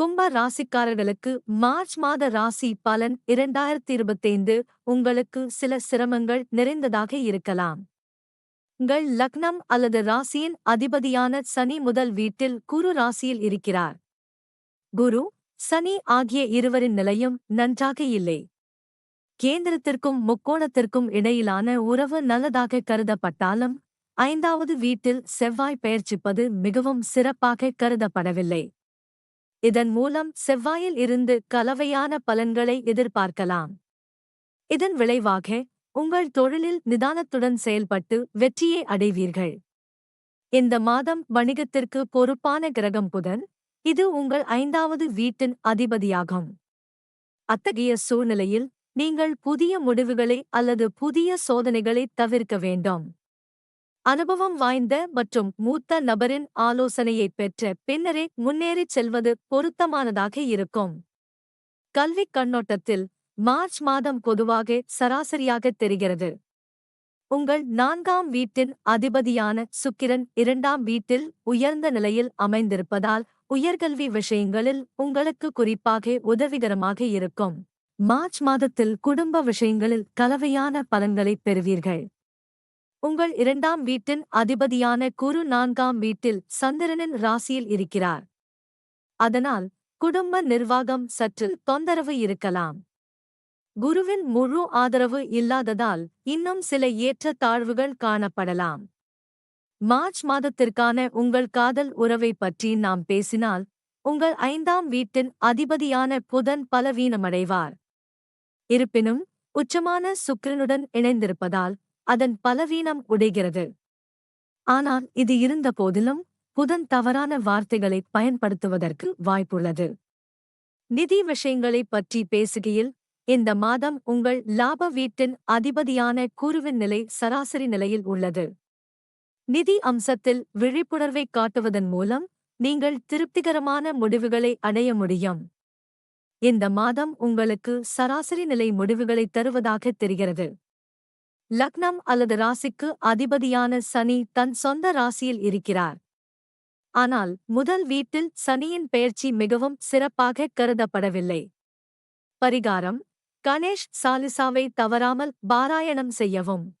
கும்ப ராசிக்காரர்களுக்கு மார்ச் மாத ராசி பலன் இரண்டாயிரத்தி இருபத்தைந்து உங்களுக்கு சில சிரமங்கள் நிறைந்ததாக இருக்கலாம். உங்கள் லக்னம் அல்லது ராசியின் அதிபதியான சனி முதல் வீட்டில் குரு ராசியில் இருக்கிறார். குரு சனி ஆகிய இருவரின் நிலையும் நன்றாக இல்லை. கேந்திரத்திற்கும் முக்கோணத்திற்கும் இடையிலான உறவு நல்லதாக கருதப்பட்டாலும் ஐந்தாவது வீட்டில் செவ்வாய் பெயர்ச்சிப்பது மிகவும் சிறப்பாக கருதப்படவில்லை. இதன் மூலம் செவ்வாயில் இருந்து கலவையான பலன்களை எதிர்பார்க்கலாம். இதன் விளைவாக உங்கள் தொழிலில் நிதானத்துடன் செயல்பட்டு வெற்றியை அடைவீர்கள். இந்த மாதம் வணிகத்திற்கு பொறுப்பான கிரகம் புதன். இது உங்கள் ஐந்தாவது வீட்டின் அதிபதியாகும். அத்தகைய சூழ்நிலையில் நீங்கள் புதிய முடிவுகளை அல்லது புதிய சோதனைகளை தவிர்க்க வேண்டும். அனுபவம் வாய்ந்த மற்றும் மூத்த நபரின் ஆலோசனையைப் பெற்ற பின்னரே முன்னேறிச் செல்வது பொருத்தமானதாக இருக்கும். கல்விக் கண்ணோட்டத்தில் மார்ச் மாதம் பொதுவாக சராசரியாக தெரிகிறது. உங்கள் நான்காம் வீட்டின் அதிபதியான சுக்கிரன் இரண்டாம் வீட்டில் உயர்ந்த நிலையில் அமைந்திருப்பதால் உயர்கல்வி விஷயங்களில் உங்களுக்கு குறிப்பாக உதவிகரமாக இருக்கும். மார்ச் மாதத்தில் குடும்ப விஷயங்களில் கலவையான பலன்களைப் பெறுவீர்கள். உங்கள் இரண்டாம் வீட்டின் அதிபதியான குரு நான்காம் வீட்டில் சந்திரனின் ராசியில் இருக்கிறார். அதனால் குடும்ப நிர்வாகம் சற்று தொந்தரவு இருக்கலாம். குருவின் முழு ஆதரவு இல்லாததால் இன்னும் சில ஏற்ற தாழ்வுகள் காணப்படலாம். மார்ச் மாதத்திற்கான உங்கள் காதல் உறவை பற்றி நாம் பேசினால் உங்கள் ஐந்தாம் வீட்டின் அதிபதியான புதன் பலவீனமடைவார். இருப்பினும் உச்சமான சுக்கிரனுடன் இணைந்திருப்பதால் அதன் பலவீனம் உடைகிறது. ஆனால் இது இருந்த போதிலும் புதன் தவறான வார்த்தைகளை பயன்படுத்துவதற்கு வாய்ப்புள்ளது. நிதி விஷயங்களைப் பற்றி பேசுகையில் இந்த மாதம் உங்கள் லாப வீட்டின் அதிபதியான கூறுவின் நிலை சராசரி நிலையில் உள்ளது. நிதி அம்சத்தில் விழிப்புணர்வை காட்டுவதன் மூலம் நீங்கள் திருப்திகரமான முடிவுகளை அடைய முடியும். இந்த மாதம் உங்களுக்கு சராசரி நிலை முடிவுகளை தருவதாக தெரிகிறது. லக்னம் அல்லது ராசிக்கு அதிபதியான சனி தன் சொந்த ராசியில் இருக்கிறார். ஆனால் முதல் வீட்டில் சனியின் பெயர்ச்சி மிகவும் சிறப்பாக கருதப்படவில்லை. பரிகாரம் கணேஷ் சாலிசாவை தவறாமல் பாராயணம் செய்யவும்.